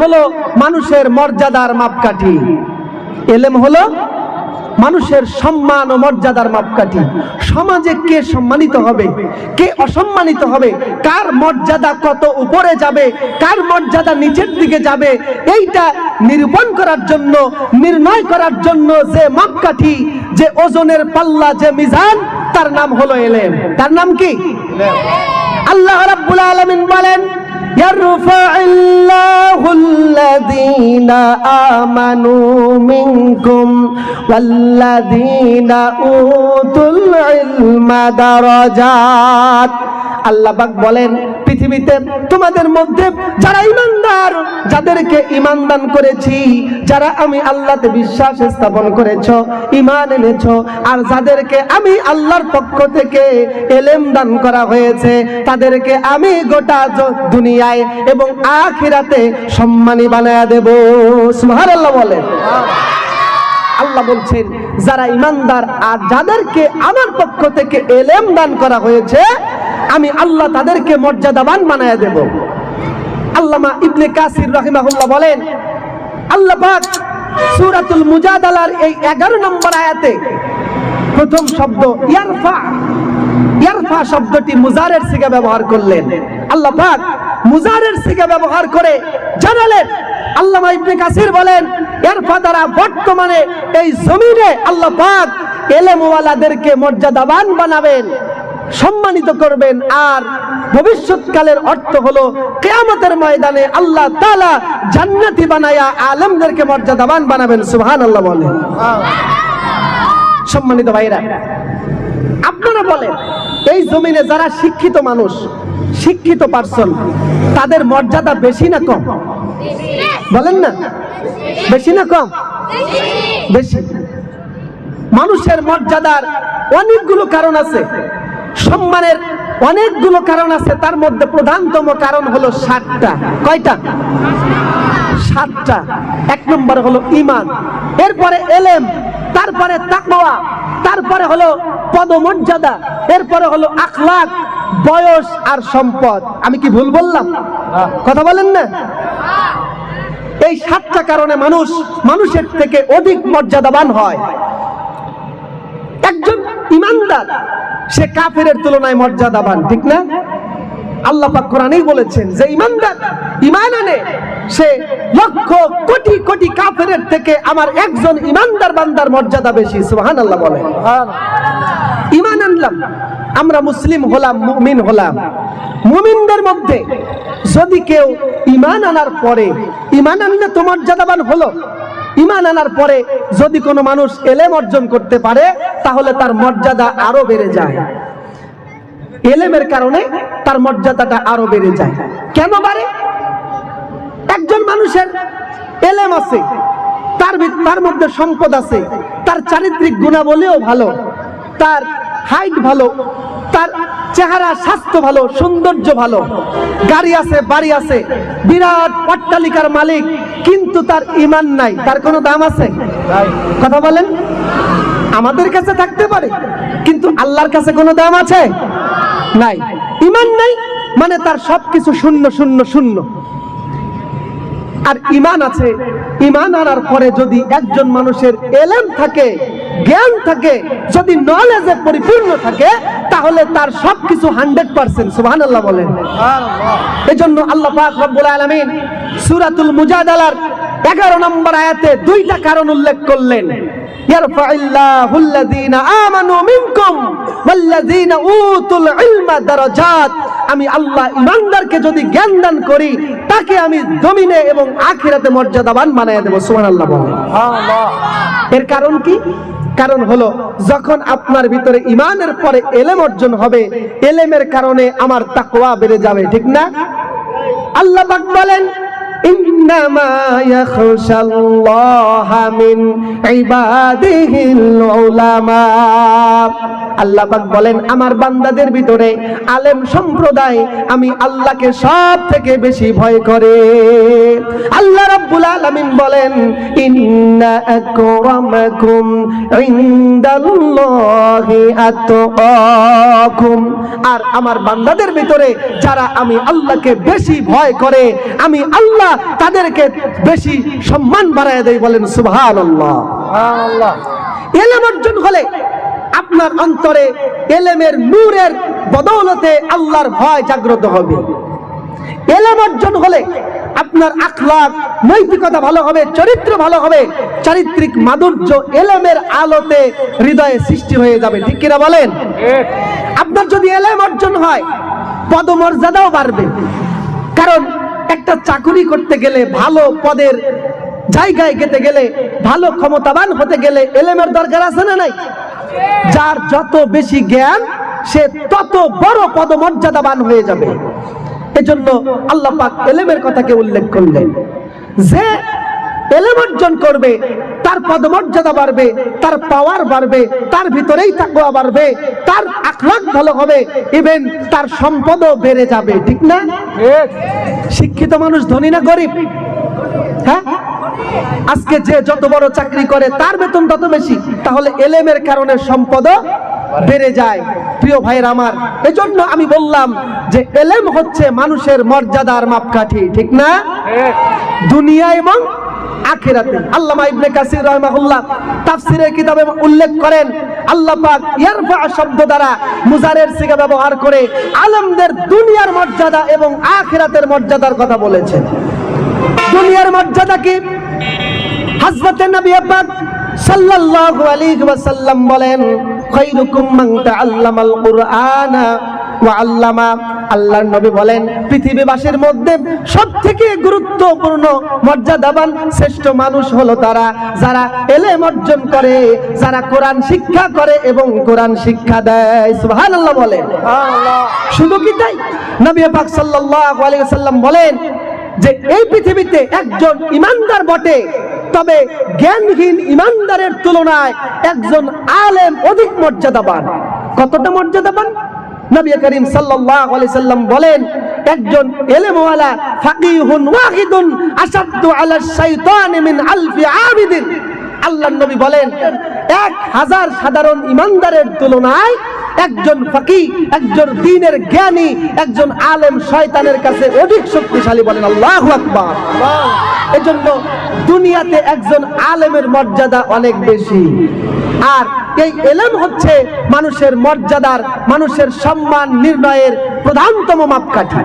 হলো মানুষের মর্যাদার মাপকাঠি। এলেম হলো মানুষের সম্মান ও মর্যাদার মাপকাঠি। সমাজে কে সম্মানিত হবে? কে অসম্মানিত হবে? কার মর্যাদা কত উপরে যাবে? কার মর্যাদা নিচের দিকে যাবে? এইটা নিরূপণ করার জন্য নির্ণয় করার জন্য যে মাপকাঠি যে ওজনের পাল্লা যে মিজান তার নাম হলো এলেম। তার নাম কি? আল্লাহ রাব্বুল আলামিন বলেন ইয়ারফা'ল الذين آمنوا منكم والذين أوتوا العلم درجات আল্লাহ পাক বলেন পৃথিবীতে, তোমাদের মধ্যে যারা ইমানদার, যাদেরকে ইমান দান করেছি, যারা আমি আল্লাহতে বিশ্বাস স্থাপন করেছ ইমান এনেছো, আর যাদেরকে আমি আল্লাহর পক্ষ থেকে এলেম দান করা হয়েছে, তাদেরকে আমি গোটা দুনিয়ায় এবং আখিরাতে সম্মানী বানায়া দেব। সুবহানাল্লাহ বলেন। আল্লাহ বলছেন, যারা ইমানদার আর যাদেরকে আমার পক্ষ থেকে এলেম দান করা হয়েছে, আমি আল্লাহ তাদেরকে মর্যাদাবান বানায় দেব। আল্লামা ইবনে কাসির রাহিমাহুল্লাহ বলেন, আল্লাহ পাক সূরাতুল মুজাদালার এই 11 নম্বর আয়াতে প্রথম শব্দ ইয়ারফা ইয়ারফা শব্দটি মুজারের সিগা ব্যবহার করলেন। আল্লাহ পাক মুজারের সিগা ব্যবহার করে জানালেন। আল্লামা ইবনে কাসির বলেন ইয়ারফা দ্বারা বর্তমানে এই জমিনে আল্লাহ পাক এলেমওয়ালাদেরকে মর্যাদাবান বানাবেন, সম্মানিত করবেন, আর ভবিষ্যৎকালের অর্থ হলো কেয়ামতের ময়দানে আল্লাহ তালা জান্নাতি বানায়া আলমদেরকে মর্যাদাবান বানাবেন সুহান আল্লাহ বলেন। সম্মানিত ভাইরা, আপনারা বলেন, এই জমিনে যারা শিক্ষিত মানুষ, শিক্ষিত পার্সন তাদের মর্যাদা বেশি না কম? বলেন না? বেশি না কম? বেশি। মানুষের মর্যাদার অনেকগুলো কারণ আছে। সম্মানের অনেকগুলো কারণ আছে, তার মধ্যে প্রধানতম কারণ হলো সাতটা। কয়টা? সাতটা। এক নম্বর হলো ইমান। এরপরে এলেম, তারপরে তাকওয়া, তারপরে হলো পদমর্যাদা, এরপরে হলো আখলাক, বয়স আর সম্পদ। আমি কি ভুল বললাম? কথা বলেন না? এই সাতটা কারণে মানুষ মানুষের থেকে অধিক মর্যাদাবান হয়। একজন ইমানদার সে কাফেরের তুলনায় মর্যাদাবান ঠিক না? আল্লাহ পাক কোরআনেই বলেছেন যে ইমানদার ইমান আনে সে লক্ষ কোটি কোটি কাফেরের থেকে আমার একজন ইমানদার বান্দার মর্যাদা বেশি সুবহানাল্লাহ বলে। ইমান আনলাম আমরা মুসলিম হলাম, মুমিন হলাম। মুমিনদের মধ্যে যদি কেউ ইমান আনার পরে ইমান আনলে তো মর্যাদাবান হলো। ইমান আনার পরে যদি কোনো মানুষ এলেম অর্জন করতে পারে, তাহলে তার মর্যাদা আরও বেড়ে যায়। এলেমের কারণে তার মর্যাদাটা আরও বেড়ে যায়। কেন বাড়ে? একজন মানুষের এলেম আছে, তার তার মধ্যে সম্পদ আছে, তার চারিত্রিক গুণাবলীও ভালো, তার হাইট ভালো, তার চেহারা স্বাস্থ্য ভালো, সৌন্দর্য ভালো। গাড়ি আছে, বাড়ি আছে, বিরাট অট্টালিকার মালিক, কিন্তু তার ইমান নাই। তার কোনো দাম আছে? কথা বলেন। আমাদের কাছে থাকতে পারে, কিন্তু আল্লাহর কাছে কোনো দাম আছে? নাই। ইমান নাই মানে তার সবকিছু শূন্য শূন্য শূন্য। আর ইমান আছে। ইমান আনার পরে যদি একজন মানুষের এলেন থাকে, জ্ঞান থাকে, যদি নলেজে পরিপূর্ণ থাকে, তাহলে তার সবকিছু হান্ড্রেড পার্সেন্ট সুহান আল্লাহ বলেন। এই জন্য আল্লাহ রব্বুল আলমিন সুরাতুল মুজাদালার এগারো নম্বর আয়াতে দুইটা কারণ উল্লেখ করলেন। আমানু মিনকুম ওয়াল্লাযীনা উতুল ইলমা দারাজাত। আমি আল্লাহ ইমানদারকে যদি জ্ঞান দান করি তাকে আমি জমিনে এবং আখিরাতে মর্যাদাবান বানায় দেবো সুহান আল্লাহ এর কারণ কি? কারণ হলো যখন আপনার ভিতরে ইমানের পরে এলেম অর্জন হবে এলেমের কারণে আমার তাকোয়া বেড়ে যাবে ঠিক না? আল্লাহ পাক বলেন ইন্নামা ইয়াখশাল্লাহা মিন ইবাদিহিল উলামা আল্লাহ পাক বলেন, আমার বান্দাদের ভিতরে আলেম সম্প্রদায় আমি আল্লাহকে সব থেকে বেশি ভয় করে। আল্লাহ রাব্বুল আলামিন বলেন, ইন্না আকরামাকুম ইনদাল্লাহি আতকাকুম আর আমার বান্দাদের ভিতরে যারা আমি আল্লাহকে বেশি ভয় করে, আমি আল্লাহ তাদের তাদেরকে বেশি সম্মান বাড়ায় দেয় বলেন সুবহানাল্লাহ। আল্লাহ এলেম অর্জন হলে আপনার অন্তরে এলেমের নূরের বদৌলতে আল্লাহর ভয় জাগ্রত হবে। এলেম অর্জন হলে আপনার আখলাক নৈতিকতা ভালো হবে চরিত্র ভালো হবে চারিত্রিক মাধুর্য এলেমের আলোতে হৃদয়ে সৃষ্টি হয়ে যাবে। ঠিক কিনা বলেন? আপনার যদি এলেম অর্জন হয় পদমর্যাদাও বাড়বে। কারণ একটা চাকুরি করতে গেলে, ভালো পদের জায়গায় যেতে গেলে, ভালো ক্ষমতাবান হতে গেলে এলেমের দরকার আছে না নাই? যার যত বেশি জ্ঞান, সে তত বড় পদমর্যাদাবান হয়ে যাবে। এজন্য আল্লাহ পাক এলেমের কথাকে উল্লেখ করলেন। যে এলেম অর্জন করবে তার পদমর্যাদা বাড়বে তার পাওয়ার বাড়বে তার ভিতরেই তাকওয়া বাড়বে তার আখলাক ভালো হবে ইভেন তার সম্পদও বেড়ে যাবে ঠিক না? শিক্ষিত মানুষ ধনী না গরিব? হ্যাঁ? আজকে যে যত বড় চাকরি করে তার বেতন তত বেশি তাহলে এলেমের কারণে সম্পদও বেড়ে যায়। প্রিয় ভাইয়ের আমার এজন্য আমি বললাম যে এলেম হচ্ছে মানুষের মর্যাদার মাপকাঠি ঠিক না? দুনিয়া এবং আখিরাতে আল্লামা ইবনে কাসির রাহিমাহুল্লাহ তাফসীরের কিতাবে উল্লেখ করেন, আল্লাহ পাক ইয়ারফা শব্দ দ্বারা মুজারের সিগা ব্যবহার করে আলেমদের দুনিয়ার মর্যাদা এবং আখিরাতের মর্যাদার কথা বলেছেন। দুনিয়ার মর্যাদা কি? হযরত নবী পাক সাল্লাল্লাহু আলাইহি ওয়াসাল্লাম বলেন খায়রুকুম মান তাআল্লামাল কুরআনা ওয়া আল্লামা। আল্লাহর নবী বলেন পৃথিবীবাসীর মধ্যে সবথেকে গুরুত্বপূর্ণ মর্যাদাবান শ্রেষ্ঠ মানুষ হলো তারা। যারা এলেম অর্জন করে যারা কোরআন শিক্ষা করে এবং কোরআন শিক্ষা দেয়। সুবহানাল্লাহ বলেন। আল্লাহ শুধু কি তাই? নবী পাক সাল্লাল্লাহু আলাইহি ওয়াসাল্লাম বলেন যে এই পৃথিবীতে একজন ইমানদার বটে তবে জ্ঞানহীন ইমানদারের তুলনায় একজন আলেম অধিক মর্যাদাবান। কতটা মর্যাদাবান? নবী করিম সাল্লাল্লাহু আলাইহি সাল্লাম বলেন, একজন এলেমওয়ালা ফাকিহুন ওয়াহিদুন আশাদ্দু আলা শাইতান মিন আলফি আবিদিন। আল্লাহ নবী বলেন, এক হাজার সাধারণ ইমানদারের তুলনায় একজন ফাকি একজন দিনের জ্ঞানী, একজন আলেম শয়তানের কাছে অধিক শক্তিশালী বলেন আল্লাহ আকবার। এজন্য দুনিয়াতে একজন আলেমের মর্যাদা অনেক বেশি। আর এই এলেম হচ্ছে মানুষের মর্যাদার, মানুষের সম্মান নির্ণয়ের প্রধানতম মাপকাঠি।